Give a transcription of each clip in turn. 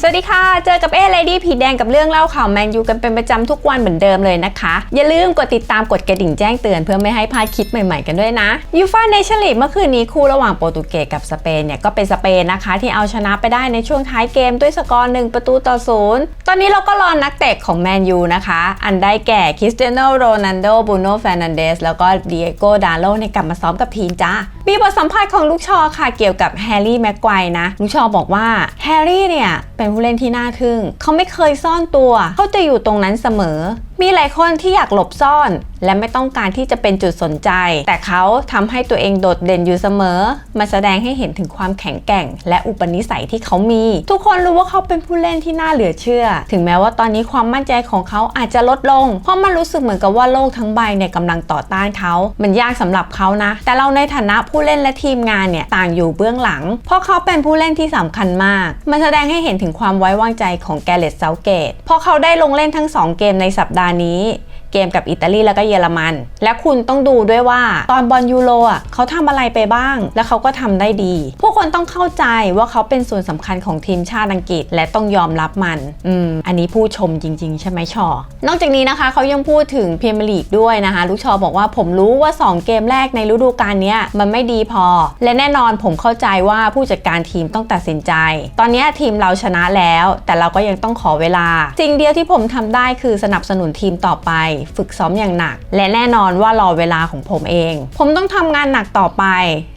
สวัสดีค่ะ เจอกับเอเลดี้ผีแดงกับเรื่องเล่าข่าวแมนยูกันเป็นประจำทุกวันเหมือนเดิมเลยนะคะ อย่าลืมกดติดตามกดกระดิ่งแจ้งเตือนเพื่อไม่ให้พลาดคลิปใหม่ๆกันด้วยนะยูฟ่าเนชั่นลีกเมื่อคืนนี้คู่ระหว่างโปรตุเกสกับสเปนเนี่ยก็เป็นสเปนนะคะ ที่เอาชนะไปได้ในช่วงท้ายเกมด้วยสกอร์หนึ่งประตูต่อศูนย์ตอนนี้เราก็รอนักเตะของแมนยูนะคะ อันได้แก่คริสเตียโนโรนัลโดบูโนแฟร์นันเดสแล้วก็เดียโกดาโลในกลับมาซ้อมกับทีมจ้ามีบทสัมภาษณ์ของลูกชอค่ะเกี่ยวกับแฮร์รี่แม็กไกว์นะลูกชอบอกว่าแฮร์รี่เนี่ยเป็นผู้เล่นที่น่าทึ่ง เขาไม่เคยซ่อนตัว เขาจะอยู่ตรงนั้นเสมอมีหลายคนที่อยากหลบซ่อน และไม่ต้องการที่จะเป็นจุดสนใจ แต่เขาทำให้ตัวเองโดดเด่นอยู่เสมอ มาแสดงให้เห็นถึงความแข็งแกร่ง และอุปนิสัยที่เขามี ทุกคนรู้ว่าเขาเป็นผู้เล่นที่น่าเหลือเชื่อ ถึงแม้ว่าตอนนี้ความมั่นใจของเขาอาจจะลดลง เพราะมันรู้สึกเหมือนกับว่าโลกทั้งใบเนี่ยกำลังต่อต้านเขา มันยากสำหรับเขานะ แต่เราในฐานะผู้เล่นและทีมงานเนี่ยต่างอยู่เบื้องหลัง เพราะเขาเป็นผู้เล่นที่สำคัญมาก มันแสดงให้เห็นถึงความไว้วางใจของแกเรตเซาเกต เพราะเขาได้ลงเล่นทั้งสองเกมในสัปดาห์ห์นี้ เกมกับอิตาลีแล้วก็เยอรมัน และคุณต้องดูด้วยว่าตอนบอลยูโรอะเขาทำอะไรไปบ้าง และเขาก็ทำได้ดีผู้คนต้องเข้าใจว่าเขาเป็นส่วนสำคัญของทีมชาติอังกฤษ และต้องยอมรับมันอืมอันนี้ผู้ชมจริง ๆ ใช่ไหมชอ นอกจากนี้นะคะเขายังพูดถึงพรีเมียร์ลีกด้วยนะคะลูกชอบอกว่าผมรู้ว่า 2 เกมแรกในฤดูกาลนี้มันไม่ดีพอ และแน่นอนผมเข้าใจว่าผู้จัดการทีมต้องตัดสินใจ ตอนนี้ทีมเราชนะแล้ว แต่เราก็ยังต้องขอเวลา สิ่งเดียวที่ผมทำได้คือสนับสนุนทีมต่อไปฝึกซ้อมอย่างหนัก และแน่นอนว่ารอเวลาของผมเอง ผมต้องทำงานหนักต่อไป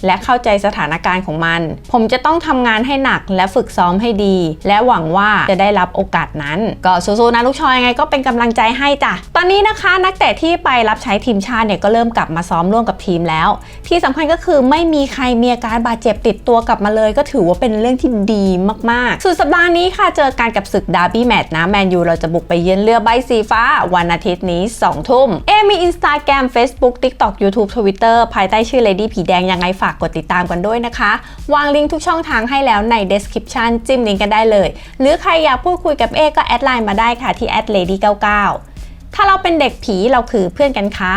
และเข้าใจสถานการณ์ของมัน ผมจะต้องทำงานให้หนักและฝึกซ้อมให้ดี และหวังว่าจะได้รับโอกาสนั้น ก็สู้ๆนะลูกชอยยังไงก็เป็นกำลังใจให้จ้ะตอนนี้นะคะ นักเตะที่ไปรับใช้ทีมชาติเนี่ยก็เริ่มกลับมาซ้อมร่วมกับทีมแล้ว ที่สำคัญก็คือไม่มีใครมีอาการบาดเจ็บติดตัวกลับมาเลย ก็ถือว่าเป็นเรื่องที่ดีมากๆ สุดสัปดาห์นี้ค่ะเจอกันกับศึกดาร์บี้แมตช์นะแมนยูเราจะบุกไปเยือนเรือใบสีฟ้าวันอาทิตย์นี้2 ทุ่ม เอมีอินสตาแกรม Facebook TikTok YouTube Twitter ภายใต้ชื่อ Lady ผีแดงยังไงฝากกดติดตามกันด้วยนะคะ วางลิงก์ทุกช่องทางให้แล้วใน description จิ้มลิงก์กันได้เลย หรือใครอยากพูดคุยกับเอก็แอดไลน์มาได้ค่ะที่ @lady99 ถ้าเราเป็นเด็กผีเราคือเพื่อนกันค่ะ